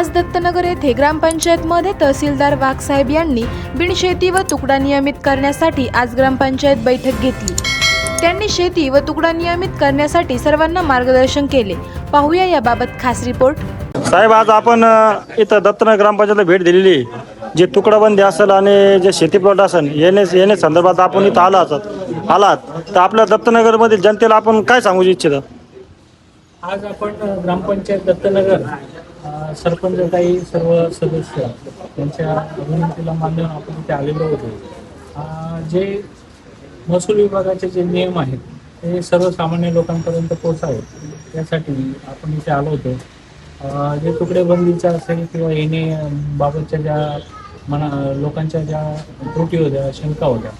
आज दत्तनगर येथे ग्रामपंचायतमध्ये तहसीलदार वाघसाहेब यांनी बिनशेती व तुकडा नियमित करण्यासाठी आज ग्रामपंचायत बैठक घेतली. त्यांनी शेती व तुकडा नियमित करण्यासाठी सर्वांना मार्गदर्शन केले. पाहूया याबाबत खास रिपोर्ट. साहेब आज आपण अ, इथं दत्तनगर ग्रामपंचायतला भेट दिलेली आहे. जे तुकडाबंदी असेल आणि जे शेती प्लॉट असेल येणे येणे संदर्भात आपण इथं आला आहात. आलात. तर आपल्या दत्तनगरमधील जनतेला आपण काय सांगू इच्छिता? आज आपण ग्रामपंचायत दत्तनगर सरपंच काही सर्व सदस्य त्यांच्या विनंतीला मान्य आपण इथे आलेलो होतो. जे महसूल विभागाचे जे नियम आहेत ते सर्वसामान्य लोकांपर्यंत पोचावेत त्यासाठी आपण इथे आलो होतो. जे तुकडेबंदीचा असेल किंवा येणे बाबतच्या ज्या मना लोकांच्या ज्या त्रुटी होत्या शंका होत्या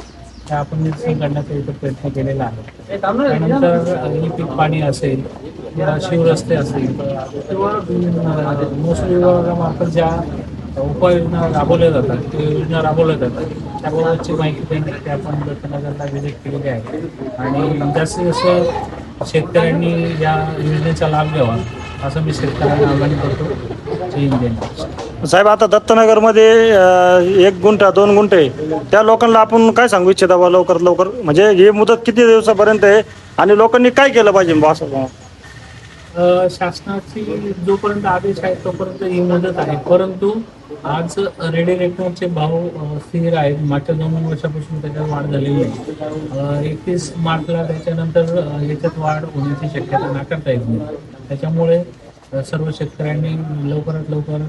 त्या आपण निरसन करण्याचा इथं प्रयत्न केलेला आहे. त्यानंतर ई पीक पाणी असेल किंवा शिवरस्ते असतील किंवा महसूल विभागामार्फत ज्या उपाययोजना राबवल्या जातात त्या योजना राबवल्या जातात त्याबाबतची माहिती देण्यासाठी आपण दत्तनगरला व्हिजिट केलेली आहे. आणि जास्तीत जास्त शेतकऱ्यांनी या योजनेचा लाभ घ्यावा असं मी शेतकऱ्यांना आवाहन करतो. जय हिंद. साहेब आता दत्तनगरमध्ये अ, एक गुंठा दोन गुंठे त्या लोकांना आपण काय सांगू इच्छिता बा लवकरात लवकर? म्हणजे ही मुदत किती दिवसापर्यंत आहे आणि लोकांनी काय केलं पाहिजे बा असं? अ, शासनाची जोपर्यंत आदेश आहे तोपर्यंत ही मदत आहे. परंतु आज रेडी रेकनरचे भाव अ, स्थिर आहेत. मागच्या दोन वर्षापासून त्याच्यात वाढ झालेली आहे. एकतीस मार्चला त्याच्यानंतर अ, याच्यात वाढ होण्याची शक्यता नाकारता येत नाही. त्याच्यामुळे अ, सर्व शेतकऱ्यांनी लवकरात लवकर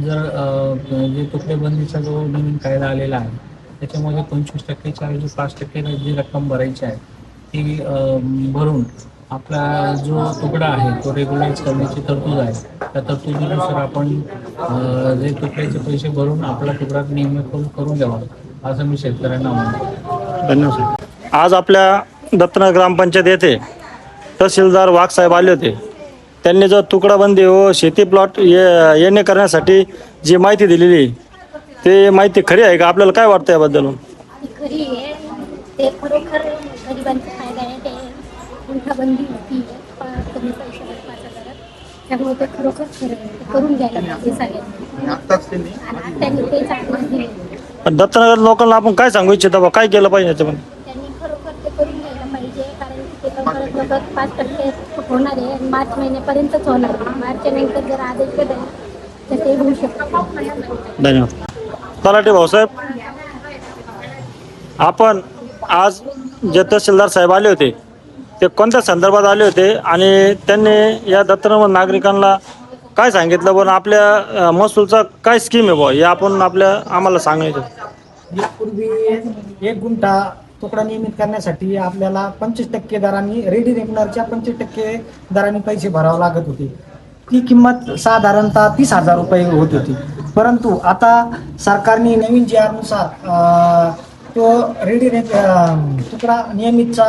जर जे कुठल्या तुकडेबंदीचा जो नवीन कायदा आलेला आहे त्याच्यामध्ये पंचवीस टक्केच्या ऐवजी पाच टक्के जी रक्कम भरायची आहे ती भरून आपला जो तुकडा आहे तो रेग्युलाइज करण्याची तरतूद आहे. त्या तरतुदीनुसार आपण जे तुकड्याचे पैसे भरून आपला तुकडा नियमित करून द्यावा असं मी शेतकऱ्यांना म्हणतो. धन्यवाद. आज आपल्या दत्तनगर ग्रामपंचायत येथे तहसीलदार वाघ साहेब आले होते. त्यांनी जो तुकडाबंदी व शेती प्लॉट ये येणे करण्यासाठी जी माहिती दिलेली आहे, ते माहिती खरी आहे का? आपल्याला काय वाटतं याबद्दल? ती खरी आहे. ते खरोखर गरिबांचा फायदा आहे ते उलटाबंदी होती. पा- कमी पैशावर पाच हजारात त्यामुळे ते खरोखर खरं आहे. ते करून घ्यायला पाहिजे सगळ्यांनी. आणि त्यांनी तेच आदेश दिले पण दत्तनगर लोकांना आपण काय सांगू इच्छिता बा? काय केलं पाहिजे याच्यामध्ये? त्यांनी खरोखर ते करून घ्यायला पाहिजे कारण की ते लवकरात लवकर पाच टक्के होणार आहे. आणि मार्च महिन्यापर्यंतच होणार आहे. मार्चच्या नंतर जर आदेश बदल तर ते होऊ शकतं. धन्यवाद. तलाठी भाऊसाहेब आपण आज जे तहसीलदार साहेब आले होते ते कोणत्या संदर्भात आले होते आणि त्यांनी या दत्तनगर नागरिकांना काय सांगितलं? पण आपल्या अ, महसूलचा काय स्कीम आहे बुवा? हे आपण आपल्या आम्हाला सांगायचं यापूर्वी एक गुंठा तुकडा नियमित करण्यासाठी आपल्याला पंचवीस टक्के दरांनी रेडी रेकनरच्या पंचवीस टक्के दरांनी पैसे भरावे लागत होते. ती किंमत साधारणतः तीस हजार रुपये होत होती. परंतु आता सरकारने नवीन जी आरनुसार तो रेडी रेक तुकडा नियमितचा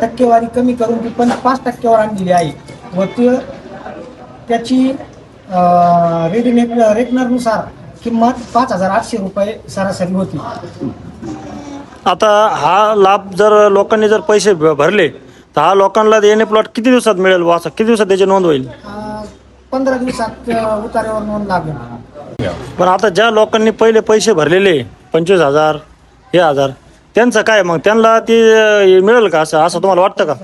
टक्केवारी कमी करून ती पण पाच टक्क्यावर आणलेली आहे व ते त्याची रेडी रेक रेकनरनुसार किंमत पाच हजार आठशे रुपये सरासरी होती. आता हा लाभ जर लोकांनी जर पैसे भ- भरले तर हा लोकांना येणे प्लॉट किती दिवसात मिळेल बुवा? असं किती दिवसात त्याची नोंद होईल? पंधरा दिवसात अं, उतार्यावर नोंद लागेल. पण आता ज्या लोकांनी पहिले पैसे भरलेले पंचवीस हजार हे हजार त्यांचं काय मग? त्यांना ती अ, मिळेल का असं? असं तुम्हाला वाटतं का?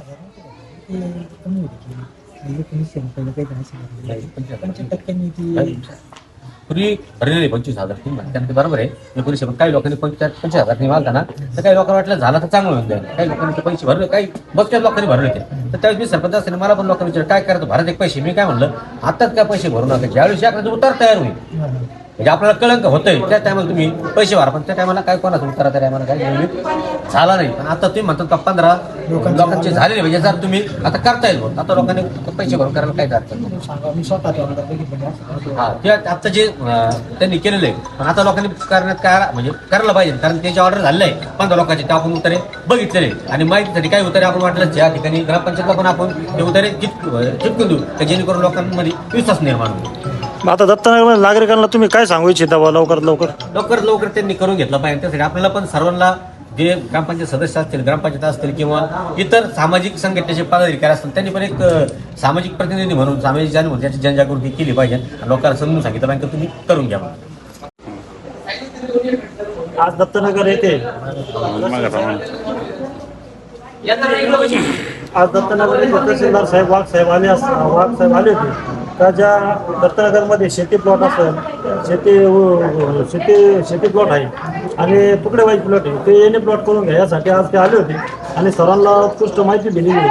टक्क्यांनी ती पूर्वी भरलेले पंचवीस हजार तुम्ही बरोबर आहे. मी पूर्वी पण काही लोकांनी पंचवीस पंचवीस हजार नाही मालता ना तर काही लोकांना वाटलं झालं तर चांगलं होऊन जाईल. काही लोकांनी पैसे भरले काही बघत्याच लोकांनी भरले होते तर त्यावेळेस मी सरपंच असताना मला पण लोकांनी विचार काय करायचं भरत एक पैसे. मी काय म्हणलं आताच काय पैसे भरू नका. ज्यावेळेस याकडे उतार तयार होईल. म्हणजे आपल्याला कळंक होतंय. त्या टायमाला तुम्ही पैसे भरा. पण त्या टायमाला काय कोणाचं उत्तर त्या टायमाला काय नियमित झाला नाही. पण आता तुम्ही म्हणता का पंधरा लोकांचे झालेले म्हणजे जर तुम्ही आता करता येईल. आता लोकांनी पैसे भरून करायला काय आहे. हा ते आता जे त्यांनी केलेलं आहे. पण आता लोकांनी करण्यात काय म्हणजे करायला पाहिजे. कारण त्याची ऑर्डर झालेलं आहे पंधरा लोकांचे ते आपण उतारे बघितलेले. आणि माहितीसाठी काय उतारे आपण वाटलं ज्या ठिकाणी ग्रामपंचायतला पण आपण ते उतारे चिप चिपकून देऊ जेणेकरून लोकांमध्ये विश्वास निर्माण होईल. मग आता दत्तनगर नागरिकांना तुम्ही काय सांगू इच्छिता बुवा लवकरात लवकर? लवकर लवकर त्यांनी करून घेतलं पाहिजे. त्यासाठी आपल्याला पण सर्वांना जे ग्रामपंचायत सदस्य असतील ग्रामपंचायत असतील किंवा इतर सामाजिक संघटनेचे पदाधिकारी असतील त्यांनी पण एक अ, सामाजिक प्रतिनिधी म्हणून सामाजिक जाणीव म्हणून त्याची जनजागृती केली पाहिजे. आणि लोकांना समजून सांगितलं पाहिजे तुम्ही करून घ्या म्हणून. आज दत्तनगर येथे आज दत्तनगर येथे तहसीलदार साहेब वाघ साहेब आले अस वाघ साहेब आले होते. का ज्या दत्तनगरमध्ये शेती प्लॉट असेल शेती हो, हो, शेती शेती प्लॉट आहे आणि तुकडे वाईज प्लॉट आहे ते एने प्लॉट करून घ्या यासाठी आज ते आले होते आणि सरांना उत्कृष्ट माहिती दिलेली आहे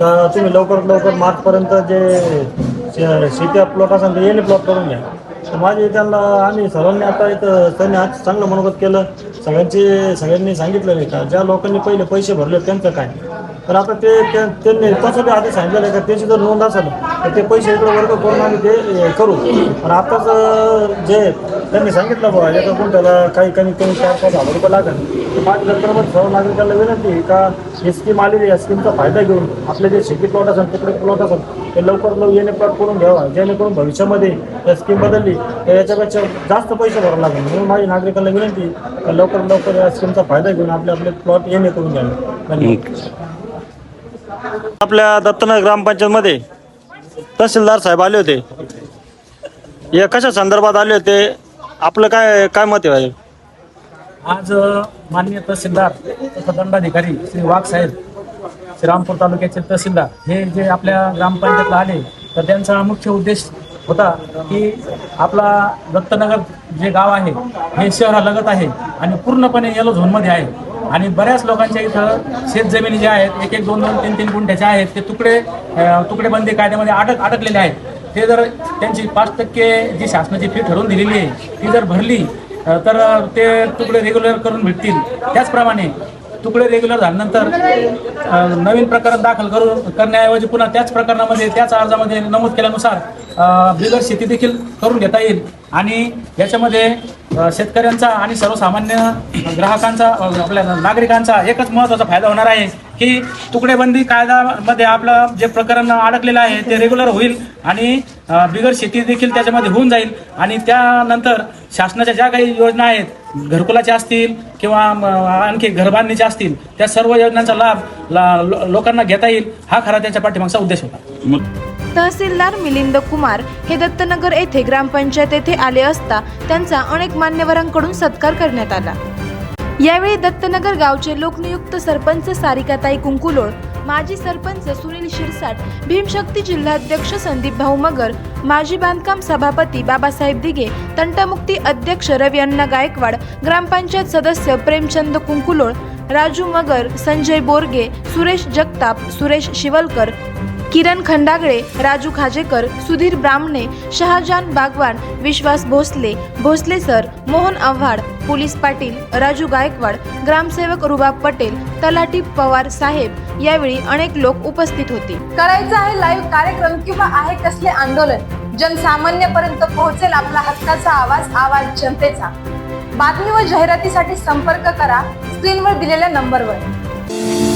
का तुम्ही लवकरात लवकर मार्चपर्यंत जे शे- शेती प्लॉट असेल ते एने प्लॉट करून घ्या. माझे त्यांना आम्ही सर्वांनी आता इथं त्यांनी आज चांगलं मनोगत केलं. सगळ्यांचे सगळ्यांनी सांगितलं नाही का? ज्या लोकांनी पहिले पैसे भरले त्यांचं काय? तर आता ते त्यांनी तसं बी आधी सांगितलं आहे का त्याची जर नोंद असेल तर ते पैसे इकडे वर्ग करून आम्ही ते करू. पण आताच जे त्यांनी सांगितलं बघा एका गुंठ्याला काही कमी कमी चार पाच हजार रुपये लागेल. तर माझ्या सर्व नागरिकांना विनंती आहे का ही स्कीम आलेली या स्कीमचा फायदा घेऊन आपले जे शेती प्लॉट असेल तिकडे प्लॉट असेल ते लवकर लवकर येणे प्लॉट करून घ्यावा जेणेकरून भविष्यामध्ये या स्कीम बदलली तर याच्यापेक्षा जास्त पैसे भरावे लागेल. म्हणून माझी नागरिकांना विनंती आहे का लवकर लवकर या स्कीमचा फायदा घेऊन आपले आपले प्लॉट येणे करून घ्यावे. धन्यवाद. आपल्या दत्तनगर ग्रामपंचायतमध्ये तहसीलदार साहेब आले होते. या कशा संदर्भात आले होते? आपलं काय काय मत आहे? आज माननीय तहसीलदार दंडाधिकारी श्री वाघ साहेब श्रीरामपूर तालुक्याचे तहसीलदार हे जे आपल्या ग्रामपंचायतला आले तर त्यांचा मुख्य उद्देश होता की आपला दत्तनगर जे गाव आहे हे शहरालगत आहे आणि पूर्णपणे येलो झोनमध्ये आहे. आणि बऱ्याच लोकांच्या इथं शेतजमिनी ज्या आहेत एक एक दोन दोन तीन तीन गुंठ्याच्या आहेत ते तुकडे तुकडेबंदी कायद्यामध्ये अडक अडकलेले आहेत. ते जर त्यांची पाच टक्के जी शासनाची फी ठरवून दिलेली आहे ती जर भरली तर ते तुकडे रेग्युलर करून भेटतील. त्याचप्रमाणे तुकडे रेग्युलर झाल्यानंतर नवीन प्रकरण दाखल करून करण्याऐवजी पुन्हा त्याच प्रकरणामध्ये त्याच अर्जामध्ये नमूद केल्यानुसार बिगर शेती देखील करून घेता येईल. आणि याच्यामध्ये शेतकऱ्यांचा आणि सर्वसामान्य ग्राहकांचा आपल्या नागरिकांचा एकच महत्त्वाचा फायदा होणार आहे की तुकडेबंदी कायद्यामध्ये आपलं जे प्रकरण अडकलेलं आहे ते रेग्युलर होईल आणि बिगर शेती देखील त्याच्यामध्ये होऊन जाईल. आणि त्यानंतर शासनाच्या ज्या काही योजना आहेत घरकुलाच्या असतील किंवा आणखी घरबांधणीच्या असतील त्या सर्व योजनांचा लाभ लोकांना घेता येईल हा खरा त्याच्या पाठीमागचा उद्देश होता. तहसीलदार मिलिंद कुमार हे दत्तनगर येथे ग्रामपंचायत येथे आले असता त्यांचा अनेक मान्यवरांकडून सत्कार करण्यात आला. यावेळी दत्तनगर गावचे लोकनियुक्त सरपंच सारिकाताई कुंकुलोळ माजी सरपंच सुनील शिरसाट भीमशक्ती जिल्हाध्यक्ष संदीप भाऊ मगर माजी बांधकाम सभापती बाबासाहेब दिगे तंटमुक्ती अध्यक्ष रवी अण्णा गायकवाड ग्रामपंचायत सदस्य प्रेमचंद कुंकुलोळ राजू मगर संजय बोरगे सुरेश जगताप सुरेश शिवलकर किरण खंडागळे राजू खाजेकर सुधीर ब्राह्मणे शहाजान बागवान विश्वास भोसले भोसले सर मोहन आव्हाड पोलीस पाटील राजू गायकवाड ग्रामसेवक रुबाब पटेल तलाठी पवार साहेब यावेळी अनेक लोक उपस्थित होते. करायचं आहे लाईव्ह कार्यक्रम किंवा आहे कसले आंदोलन? जनसामान्यपर्यंत पोहोचेल आपला हक्काचा आवाज आवाज जनतेचा. बातमी व जाहिरातीसाठी संपर्क करा स्क्रीनवर दिलेल्या नंबरवर